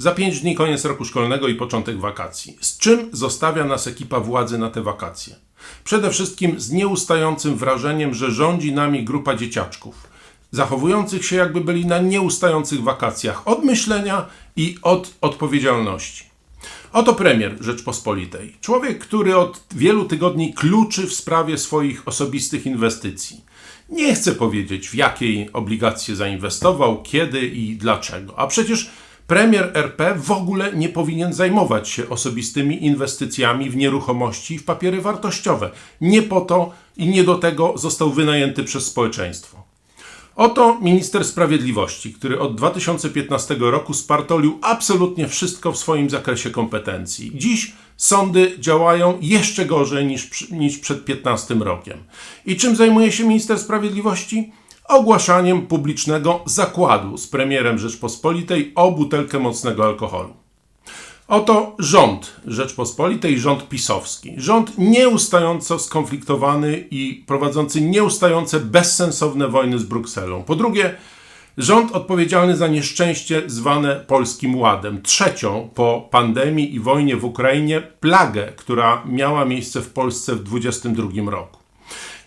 Za pięć dni koniec roku szkolnego i początek wakacji. Z czym zostawia nas ekipa władzy na te wakacje? Przede wszystkim z nieustającym wrażeniem, że rządzi nami grupa dzieciaczków, zachowujących się jakby byli na nieustających wakacjach od myślenia i od odpowiedzialności. Oto premier Rzeczpospolitej. Człowiek, który od wielu tygodni kluczy w sprawie swoich osobistych inwestycji. Nie chce powiedzieć, w jakiej obligacje zainwestował, kiedy i dlaczego. A przecież premier RP w ogóle nie powinien zajmować się osobistymi inwestycjami w nieruchomości i w papiery wartościowe. Nie po to i nie do tego został wynajęty przez społeczeństwo. Oto minister sprawiedliwości, który od 2015 roku spartolił absolutnie wszystko w swoim zakresie kompetencji. Dziś sądy działają jeszcze gorzej niż, niż przed 15 rokiem. I czym zajmuje się minister sprawiedliwości? Ogłaszaniem publicznego zakładu z premierem Rzeczpospolitej o butelkę mocnego alkoholu. Oto rząd Rzeczpospolitej, rząd pisowski. Rząd nieustająco skonfliktowany i prowadzący nieustające bezsensowne wojny z Brukselą. Po drugie, rząd odpowiedzialny za nieszczęście zwane Polskim Ładem. Trzecią po pandemii i wojnie w Ukrainie plagę, która miała miejsce w Polsce w 2022 roku.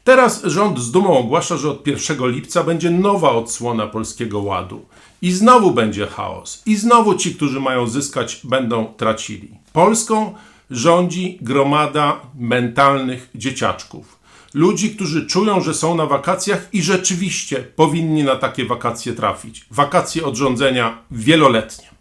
Teraz rząd z dumą ogłasza, że od 1 lipca będzie nowa odsłona Polskiego Ładu. I znowu będzie chaos. I znowu ci, którzy mają zyskać, będą tracili. Polską rządzi gromada mentalnych dzieciaczków. Ludzi, którzy czują, że są na wakacjach i rzeczywiście powinni na takie wakacje trafić. Wakacje od rządzenia wieloletnie.